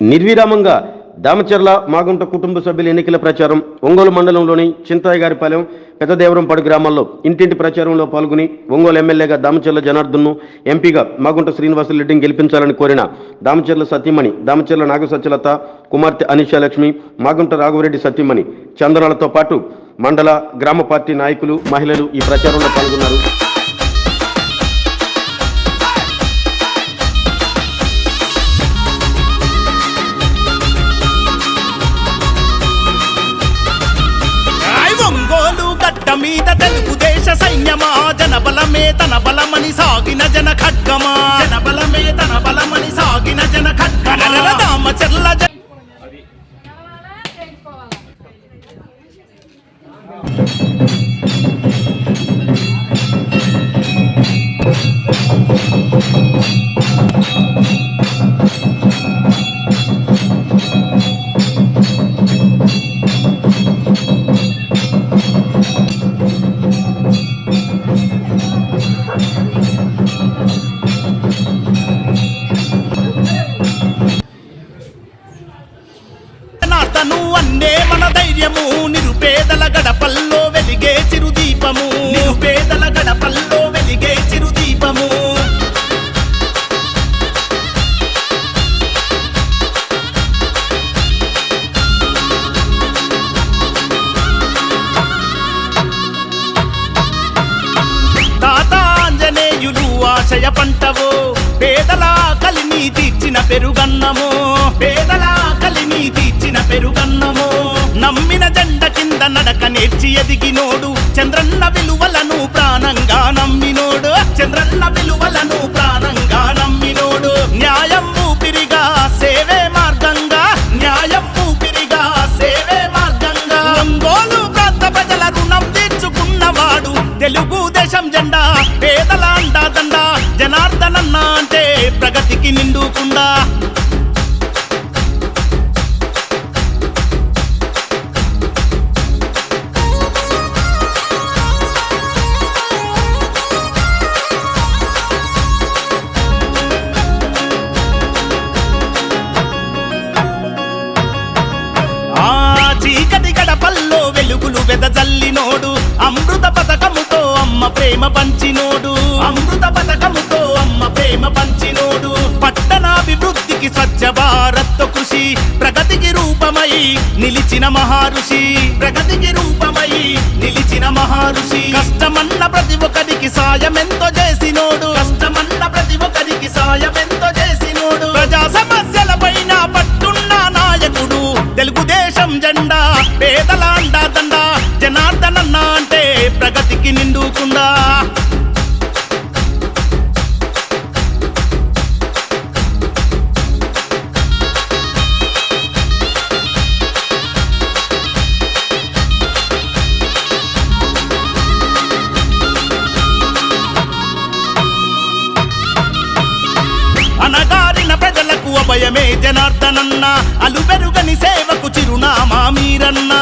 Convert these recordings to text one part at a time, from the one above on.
నిర్విరామంగా దామచర్ల మాగుంట కుటుంబ సభ్యుల ఎన్నికల ప్రచారం ఒంగోలు మండలంలోని చింతాయగారిపాలెం పెద్దదేవరంపాడు గ్రామాల్లో ఇంటింటి ప్రచారంలో పాల్గొని ఒంగోలు ఎమ్మెల్యేగా దామచర్ల జనార్దన్ను ఎంపీగా మాగుంట శ్రీనివాసరెడ్డిని గెలిపించాలని కోరిన దామచర్ల సత్యమణి దామచర్ల నాగసత్యలత కుమార్తె అనిషాలక్ష్మి మాగుంట రాఘవరెడ్డి సత్యమణి చందనాలతో పాటు మండల గ్రామ పార్టీ నాయకులు మహిళలు ఈ ప్రచారంలో పాల్గొన్నారు. తన బలమని సాగిన జన ఖడ్గమా? జన బలమే తన బలమని సాగిన జన ఖడ్గమ? రామచర్ల జన ధైర్యము నిరుపేదల గడపల్లో వెలిగే చిరుదీపము. నిరుపేదల గడపల్లో వెలిగే చిరుదీపము. ఆశయ పంటవో పేదల కలిని తీర్చిన పెరుగన్నము. పేదల నమ్మిన జెండ కింద నడక నేర్చి ఎదిగినోడు. చంద్రన్న విలువలను ప్రాణంగా నమ్మినోడు. చంద్రన్న విలువ మహారుషి. ప్రగతికి రూపమై నిలిచిన మహారుషి. కష్టమన్న ప్రతి ఒక్కరికి సాయమెంతో చేసినోడు. కష్టమన్న ప్రతి ఒక్కరికి సాయమెంతో చేసినోడు. ప్రజా సమస్యల పైన పట్టున్న నాయకుడు. తెలుగుదేశం జెండా పేదల అండా దండా జనార్దనన్న అంటే ప్రగతికి నిండుకుండా ప్రజలకు జనార్దనన్న. అలుబెరుగని సేవకు చిరునామా మీరన్న.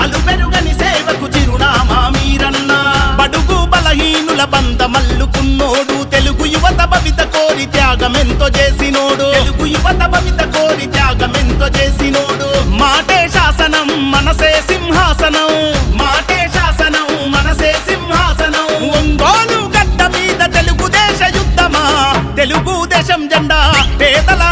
అలుబెరుగని సేవకు చిరునామా మీరన్న. బడుగు బలహీనుల బంద మల్లుకున్నోడు తెలుగు యువత భవిత కోరి త్యాగమెంతో చేసినోడు. తెలుగు యువత భవిత కోరి త్యాగమెంతో చేసినోడు. మాటే శాసనం మనసే సింహాసనం. మాటే శాసనం మనసే సింహాసనం. ఒంగోలు గడ్డ మీద తెలుగుదేశ యుద్ధమా? తెలుగుదేశం జెండా పేదల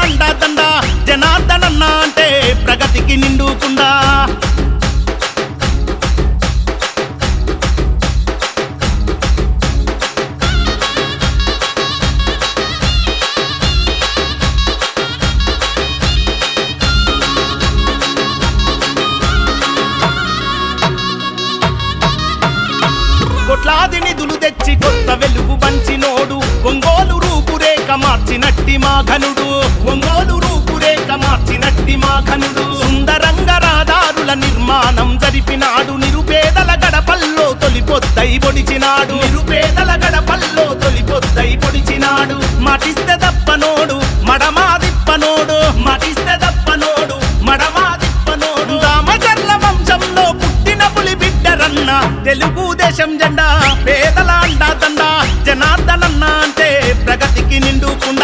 కొట్లాది నిధులు తెచ్చి కొత్త వెలుగు పంచినోడు ఒంగోలు రూపురేఖ మార్చినట్టి మా ఘనుడు. ఒంగోలు రూపురేఖ మార్చినట్టి మా ఘనుడు. జెండా పేదల అండా దండా జనార్దనన్న అంటే ప్రగతికి నిండుకుండా